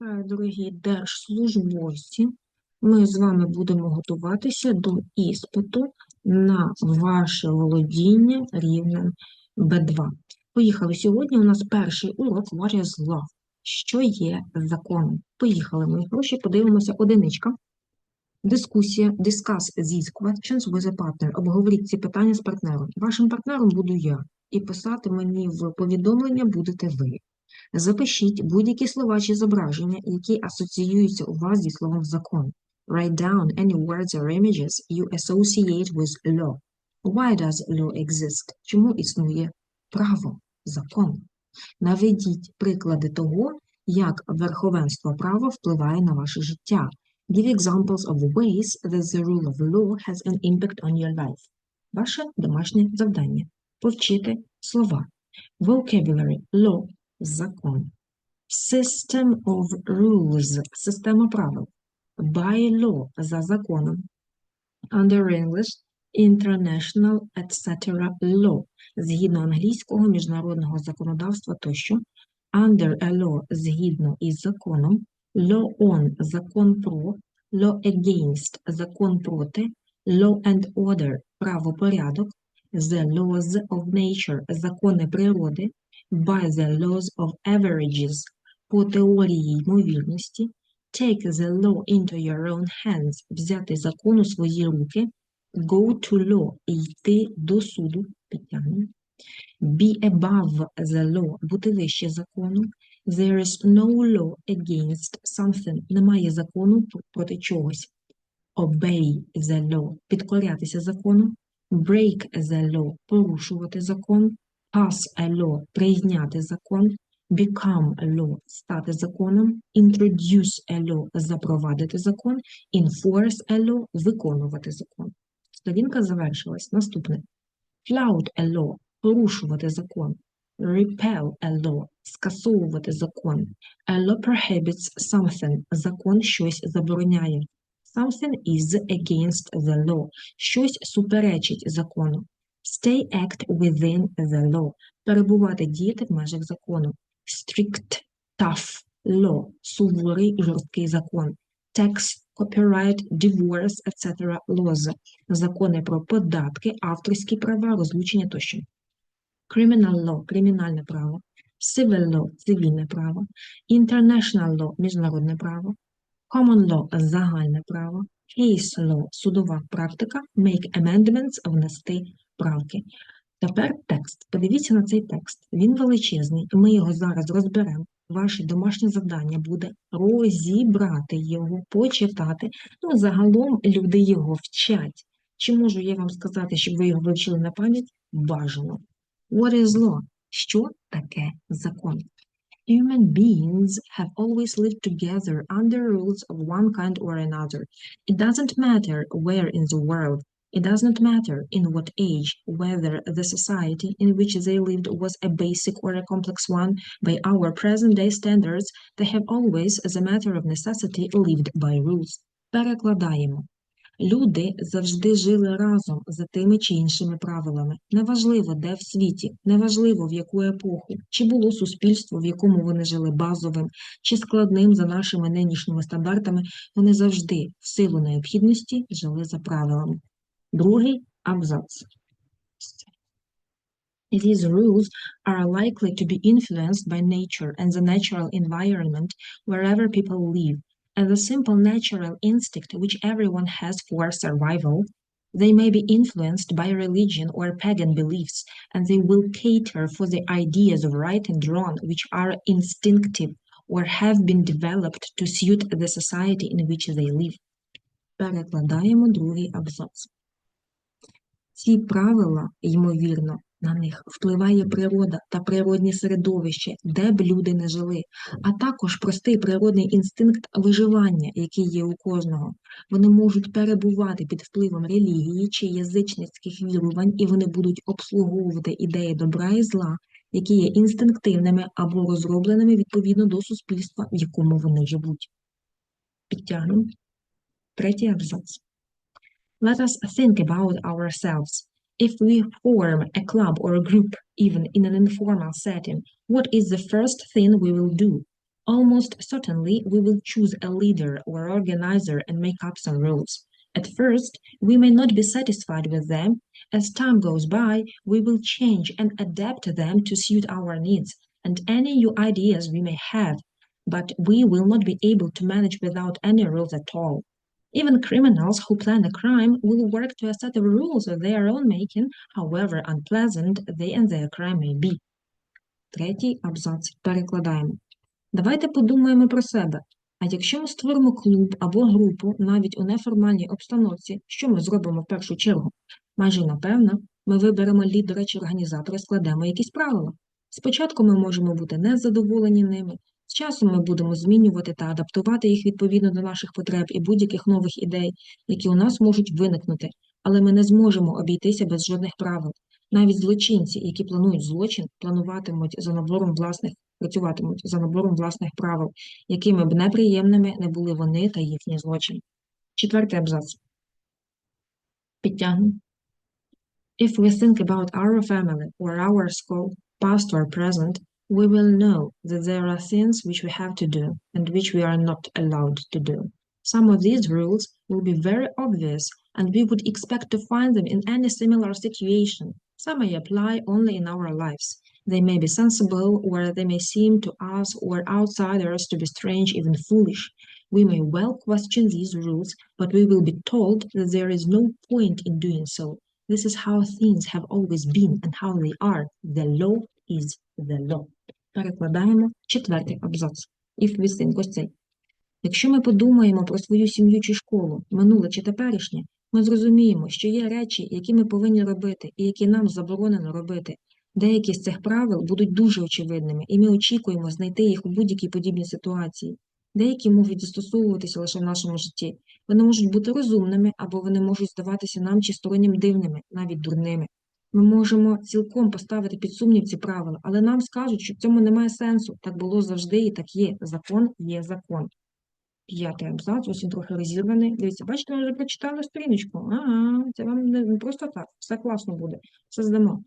Дорогі держслужбовці. Ми з вами будемо готуватися до іспиту на ваше володіння рівнем B2. Поїхали. Сьогодні у нас перший урок is law? Що є законом? Поїхали, мої гроші, подивимося одиничка. Дискусія. Discuss these questions with a partner. Обговоріть ці питання з партнером. Вашим партнером буду я. І писати мені в повідомлення будете ви. Запишіть будь-які слова чи зображення, які асоціюються у вас зі словом закон. Write down any words or images you associate with law. Why does law exist? Чому існує право, закон? Наведіть приклади того, як верховенство права впливає на ваше життя. Give examples of ways that the rule of law has an impact on your life. Ваше домашнє завдання – повчити слова. Vocabulary – law – закон. System of rules – система правил. By law – за законом. Under English – international, etc. law – згідно англійського, міжнародного законодавства тощо. Under a law – згідно із законом. Law on – закон про. Law against – закон проти. Law and order – правопорядок. The laws of nature – закони природи by the laws of averages. По теорії ймовірності, take the law into your own hands, взяти закон у свої руки, go to law, йти до суду, підтягнемо, be above the law, бути вище закону, there is no law against something, немає закону проти чогось, obey the law, підкорятися закону, break the law, порушувати закон, pass a law – прийняти закон, become a law – стати законом, introduce a law – запровадити закон, enforce a law – виконувати закон. Сторінка завершилась. Наступне. Flout a law – порушувати закон, repel a law – скасовувати закон, a law prohibits something – закон щось забороняє. Something is against the law – щось суперечить закону. Stay act within the law – перебувати діяти в межах закону. Strict, tough law – суворий, жорсткий закон. Tax, copyright, divorce, etc. laws – закони про податки, авторські права, розлучення тощо. Criminal law – кримінальне право. Civil law – цивільне право. International law – міжнародне право. Common law – загальне право. Law – судова практика. Make amendments – внести правки. Тепер текст. Подивіться на цей текст. Він величезний, ми його зараз розберемо. Ваше домашнє завдання буде розібрати його, почитати. Ну, загалом люди його вчать. Чи можу я вам сказати, щоб ви його вивчили на пам'ять? Бажано. What is law? Що таке закон? Human beings have always lived together under rules of one kind or another. It doesn't matter where in the world, it does not matter in what age, whether the society in which they lived was a basic or a complex one, by our present day standards, they have always, as a matter of necessity, lived by rules. Перекладаємо. Люди завжди жили разом за тими чи іншими правилами. Неважливо, де в світі, неважливо, в яку епоху, чи було суспільство, в якому вони жили базовим, чи складним за нашими нинішніми стандартами, вони завжди, в силу необхідності, жили за правилами. Другий абзац. These rules are likely to be influenced by nature and the natural environment wherever people live, and the simple natural instinct which everyone has for survival. They may be influenced by religion or pagan beliefs, and they will cater for the ideas of right and wrong which are instinctive or have been developed to suit the society in which they live. Перекладаємо другий абзац. Ці правила, ймовірно, на них впливає природа та природні середовище, де б люди не жили, а також простий природний інстинкт виживання, який є у кожного. Вони можуть перебувати під впливом релігії чи язичницьких вірувань, і вони будуть обслуговувати ідеї добра і зла, які є інстинктивними або розробленими відповідно до суспільства, в якому вони живуть. Підтягнемо. Третій абзац. Let us think about ourselves. If we form a club or a group, even in an informal setting, what is the first thing we will do? Almost certainly, we will choose a leader or organizer and make up some rules. At first, we may not be satisfied with them. As time goes by, we will change and adapt them to suit our needs and any new ideas we may have, but we will not be able to manage without any rules at all. Even criminals who plan a crime will work to a set of rules of their own making, however unpleasant they and their crime may be. Третій абзац перекладаємо. Давайте подумаємо про себе. А якщо ми створимо клуб або групу навіть у неформальній обстановці, що ми зробимо в першу чергу? Майже напевно, ми виберемо лідера чи організатора, складемо якісь правила. Спочатку ми можемо бути незадоволені ними, з часом ми будемо змінювати та адаптувати їх відповідно до наших потреб і будь-яких нових ідей, які у нас можуть виникнути, але ми не зможемо обійтися без жодних правил. Навіть злочинці, які планують злочин, плануватимуть за набором власних, працюватимуть за набором власних правил, якими б неприємними не були вони та їхні злочини. Четвертий абзац. Підтягнемо. If we think about our family or our school, past or present, we will know that there are things which we have to do and which we are not allowed to do. Some of these rules will be very obvious and we would expect to find them in any similar situation. Some may apply only in our lives. They may be sensible or they may seem to us or outsiders to be strange, even foolish. We may well question these rules, but we will be told that there is no point in doing so. This is how things have always been and how they are. The law is the law. Перекладаємо четвертий абзац. We think ось цей. Якщо ми подумаємо про свою сім'ю чи школу, минуле чи теперішнє, ми зрозуміємо, що є речі, які ми повинні робити і які нам заборонено робити. Деякі з цих правил будуть дуже очевидними, і ми очікуємо знайти їх у будь-якій подібній ситуації. Деякі можуть застосовуватися лише в нашому житті. Вони можуть бути розумними, або вони можуть здаватися нам чи стороннім дивними, навіть дурними. Ми можемо цілком поставити під сумнів ці правила, але нам скажуть, що в цьому немає сенсу. Так було завжди і так є. Закон є закон. П'ятий абзац, ось він трохи розірваний. Дивіться, бачите, ми вже прочитали сторіночку. Ага, це вам не просто так, все класно буде. Все здамо.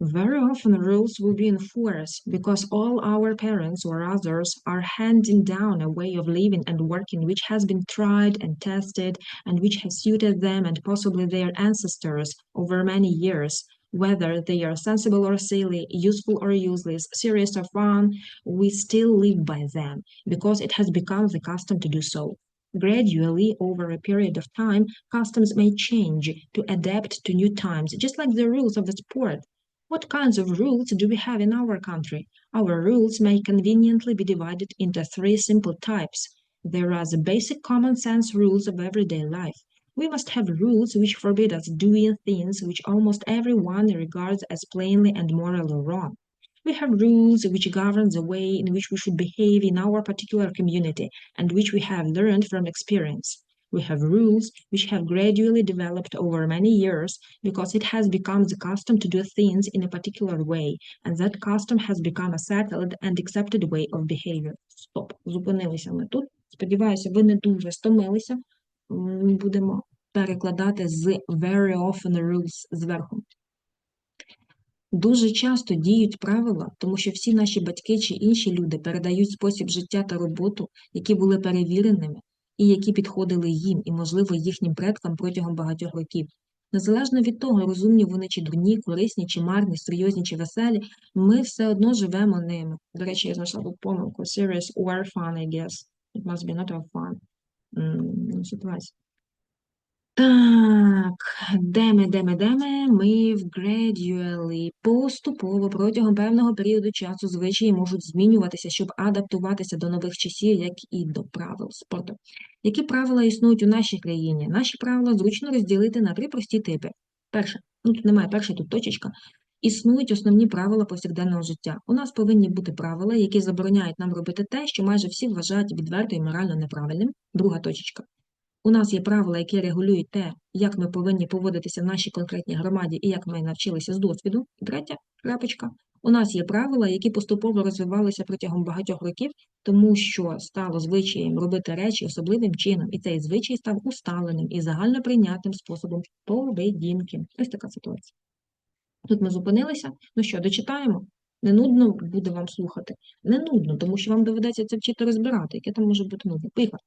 Very often rules will be in force because all our parents or others are handing down a way of living and working which has been tried and tested and which has suited them and possibly their ancestors over many years. Whether they are sensible or silly, useful or useless, serious or fun, we still live by them because it has become the custom to do so. Gradually, over a period of time, customs may change to adapt to new times, just like the rules of the sport. What kinds of rules do we have in our country? Our rules may conveniently be divided into three simple types. There are the basic common sense rules of everyday life. We must have rules which forbid us doing things which almost everyone regards as plainly and morally wrong. We have rules which govern the way in which we should behave in our particular community and which we have learned from experience. We have rules which have gradually developed over many years because it has become the custom to do things in a particular way, and that custom has become a settled and accepted way of behavior. Стоп, зупинилися ми тут. Сподіваюся, ви не дуже стомилися. М, Будемо перекладати з very often rules зверху. Дуже часто діють правила, тому що всі наші батьки чи інші люди передають спосіб життя та роботу, які були перевіреними і які підходили їм і, можливо, їхнім предкам протягом багатьох років. Незалежно від того, розумні вони чи дурні, корисні чи марні, серйозні чи веселі, ми все одно живемо ними. До речі, я знайшла тут помилку. Serious or fun, I guess. It must be not of fun. Ситуація. Так, де ми, де ми, де ми? Ми в gradually, поступово, протягом певного періоду часу звичаї можуть змінюватися, щоб адаптуватися до нових часів, як і до правил спорту. Які правила існують у нашій країні? Наші правила зручно розділити на три прості типи. Перше, ну тут немає перше, тут точечка. Існують основні правила повсякденного життя. У нас повинні бути правила, які забороняють нам робити те, що майже всі вважають відверто і морально неправильним. Друга точечка. У нас є правила, які регулюють те, як ми повинні поводитися в нашій конкретній громаді і як ми навчилися з досвіду. І третя крапочка. У нас є правила, які поступово розвивалися протягом багатьох років, тому що стало звичаєм робити речі особливим чином, і цей звичай став усталеним і загальноприйнятним способом поведінки. Ось така ситуація. Тут ми зупинилися. Ну що, дочитаємо? Не нудно буде вам слухати? Не нудно, тому що вам доведеться це вчити розбирати, яке там може бути нудно. Поїхали.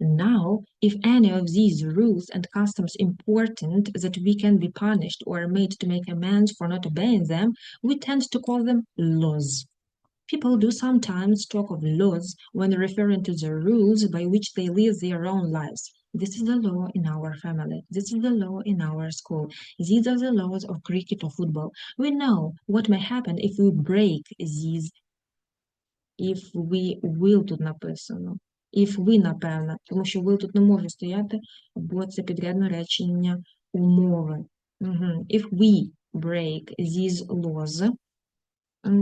Now, if any of these rules and customs important that we can be punished or made to make amends for not obeying them, we tend to call them laws. People do sometimes talk of laws when referring to the rules by which they live their own lives. This is the law in our family. This is the law in our school. These are the laws of cricket or football. We know what may happen if we break these. If we will тут написано. If we, напевно, тому що will тут не може стояти, бо це підрядне речення умови. Угу. If we break these laws,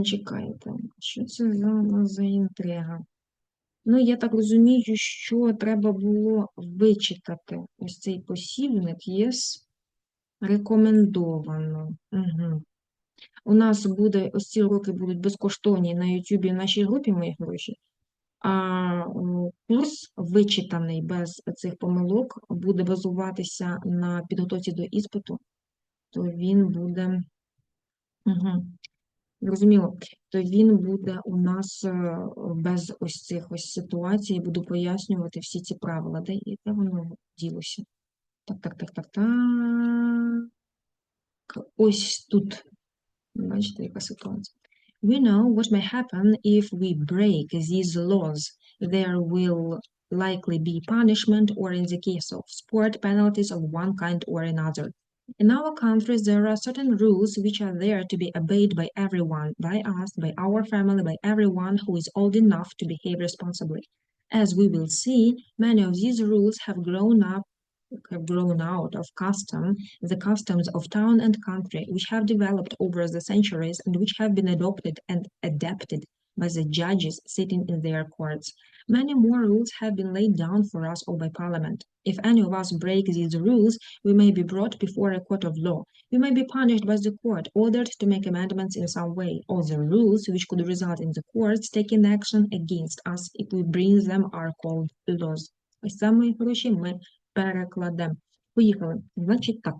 чекайте, що це за, за інтрига? Ну, я так розумію, що треба було вичитати ось цей посібник yes, рекомендовано. Угу. У нас буде, ось ці уроки будуть безкоштовні на YouTube в нашій групі мої гроші, а курс, вичитаний без цих помилок, буде базуватися на підготовці до іспиту, то він буде. Угу. Зрозуміло, то він буде у нас е, без ось цих ось ситуацій, буду пояснювати всі ці правила. Де, і де воно ділося? Так, так, так, так, так. Ось тут. Бачите, яка ситуація. We know what may happen if we break these laws. There will likely be punishment or in the case of sport, penalties of one kind or another. In our countries, there are certain rules which are there to be obeyed by everyone, by us, by our family, by everyone who is old enough to behave responsibly. As we will see, many of these rules have grown up grown out of custom, the customs of town and country, which have developed over the centuries and which have been adopted and adapted by the judges sitting in their courts. Many more rules have been laid down for us or by Parliament. If any of us break these rules, we may be brought before a court of law. We may be punished by the court, ordered to make amendments in some way. All the rules which could result in the courts taking action against us if we bring them are called laws. Ось це, мої хороші, ми перекладемо. Поїхали. Значить так.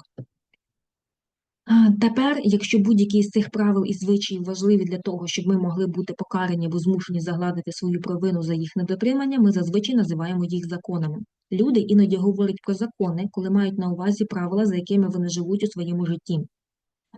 Тепер, якщо будь-які з цих правил і звичаїв важливі для того, щоб ми могли бути покарані або змушені загладити свою провину за їх недотримання, ми зазвичай називаємо їх законами. Люди іноді говорять про закони, коли мають на увазі правила, за якими вони живуть у своєму житті.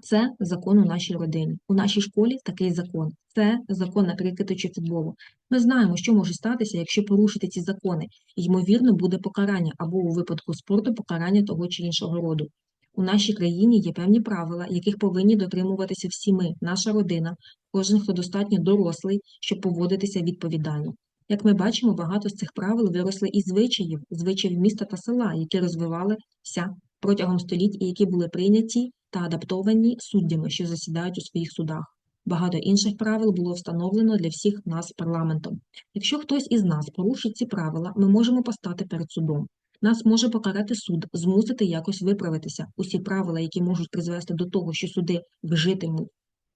Це закон у нашій родині. У нашій школі такий закон. Це закон на крикету чи футболу. Ми знаємо, що може статися, якщо порушити ці закони. Ймовірно, буде покарання або у випадку спорту покарання того чи іншого роду. У нашій країні є певні правила, яких повинні дотримуватися всі ми, наша родина, кожен, хто достатньо дорослий, щоб поводитися відповідально. Як ми бачимо, багато з цих правил виросли із звичаїв, звичаїв міста та села, які розвивалися протягом століть і які були прийняті та адаптовані суддями, що засідають у своїх судах. Багато інших правил було встановлено для всіх нас парламентом. Якщо хтось із нас порушить ці правила, ми можемо постати перед судом. Нас може покарати суд, змусити якось виправитися. Усі правила, які можуть призвести до того, що суди вжитимуть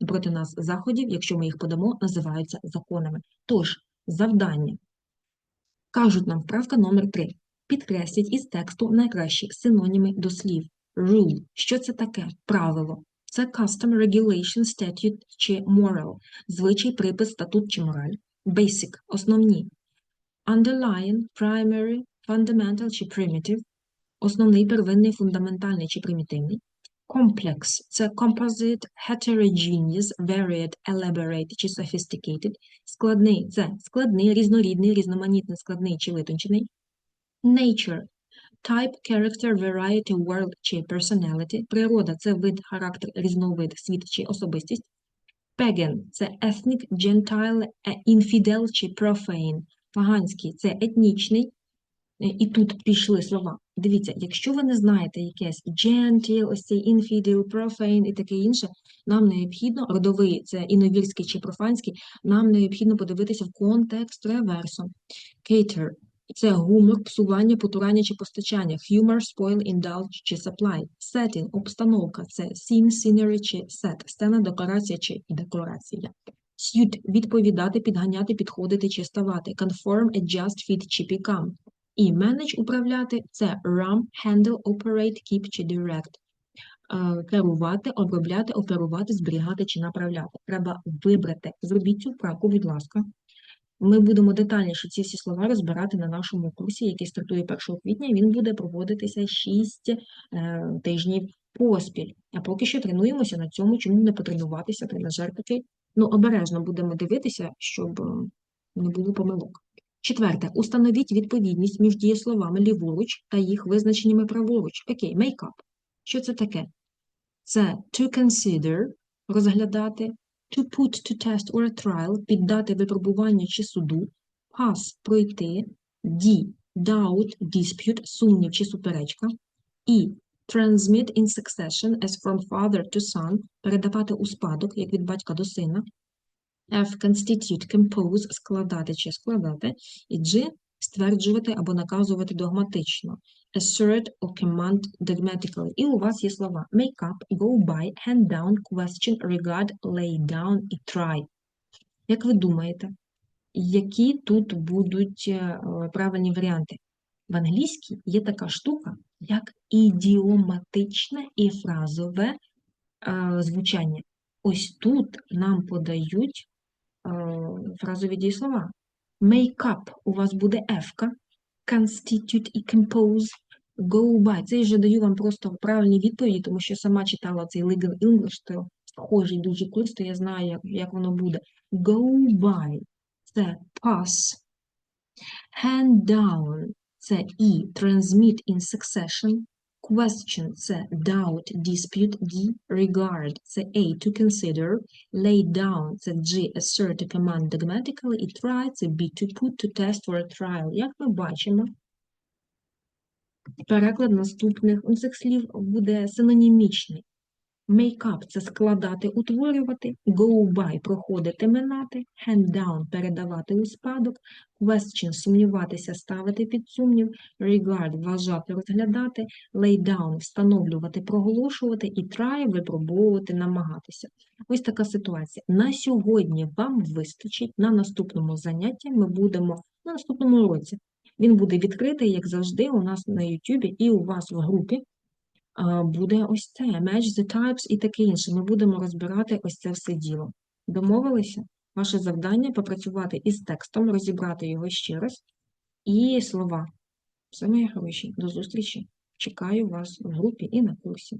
проти нас заходів, якщо ми їх подамо, називаються законами. Тож, завдання. Кажуть нам вправка номер 3. Підкресліть із тексту найкращі синоніми до слів. Rule. Що це таке? Правило. Це custom, regulation, statute чи moral. Звичай, припис, статут чи мораль. Basic. Основні. Underlying, primary, fundamental чи primitive. Основний, первинний, фундаментальний чи примітивний. Complex – це composite, heterogeneous, varied, elaborate чи sophisticated. Складний – це складний, різнорідний, різноманітний, складний чи витончений. Nature – type, character, variety, world чи personality. Природа – це вид, характер, різновид, світ чи особистість. Pagan – це ethnic, gentile, е, infidel чи profane. Поганський – це етнічний, Е, І тут пішли слова. Дивіться, якщо ви не знаєте якесь ось цей infidel, profane і таке інше, нам необхідно, родовий, це іновірський чи профанський, нам необхідно подивитися в контекст реверсу. Cater – це гумор, псування, потурання чи постачання. Humor, spoil, indulge чи supply. Setting – обстановка, це scene, scenery чи set. Сцена, декорація чи декорація. Suit – відповідати, підганяти, підходити чи ставати. Conform, adjust, fit чи become. І manage управляти це run, handle, operate, keep чи direct. е, керувати, обробляти, оперувати, зберігати чи направляти. Треба вибрати. Зробіть цю вправку, будь ласка. Ми будемо детальніше ці всі слова розбирати на нашому курсі, який стартує 1 квітня. Він буде проводитися 6 е, тижнів поспіль. А поки що тренуємося на цьому, чому не потренуватися, тренажер такий. Ну, обережно будемо дивитися, щоб е, не було помилок. Четверте. Установіть відповідність між дієсловами ліворуч та їх визначеннями праворуч. Окей, up. Що це таке? Це to consider – розглядати, to put to test or a trial – піддати випробуванню чи суду, pass – пройти, d – doubt, dispute – сумнів чи суперечка, і transmit in succession as from father to son – передавати у спадок, як від батька до сина, F – constitute, compose – складати чи складати, і G – стверджувати або наказувати догматично, assert or command dogmatically. І у вас є слова make up, go by, hand down, question, regard, lay down і try. Як ви думаєте, які тут будуть е, правильні варіанти? В англійській є така штука, як ідіоматичне і фразове е, звучання. Ось тут нам подають е, фразові дієслова. Make up у вас буде F-ка, constitute і compose, go by. Це я вже даю вам просто правильні відповіді, тому що сама читала цей Legal English, то схожий дуже курс, то я знаю, як, як воно буде. Go by – це pass. Hand down – це і transmit in succession. Question – це doubt, dispute, D. Regard – це A – to consider. Lay down – це G – assert, to command dogmatically. І try – це B – to put, to test for a trial. Як ми бачимо, переклад наступних цих слів буде синонімічний. Make up – це складати, утворювати, go by – проходити, минати, hand down – передавати у спадок, question – сумніватися, ставити під сумнів, regard – вважати, розглядати, lay down – встановлювати, проголошувати і try – випробовувати, намагатися. Ось така ситуація. На сьогодні вам вистачить, на наступному занятті ми будемо, на наступному уроці. Він буде відкритий, як завжди, у нас на YouTube і у вас в групі буде ось це, match the types і таке інше. Ми будемо розбирати ось це все діло. Домовилися? Ваше завдання попрацювати із текстом, розібрати його ще раз. І слова. Все, мої хороші, до зустрічі. Чекаю вас в групі і на курсі.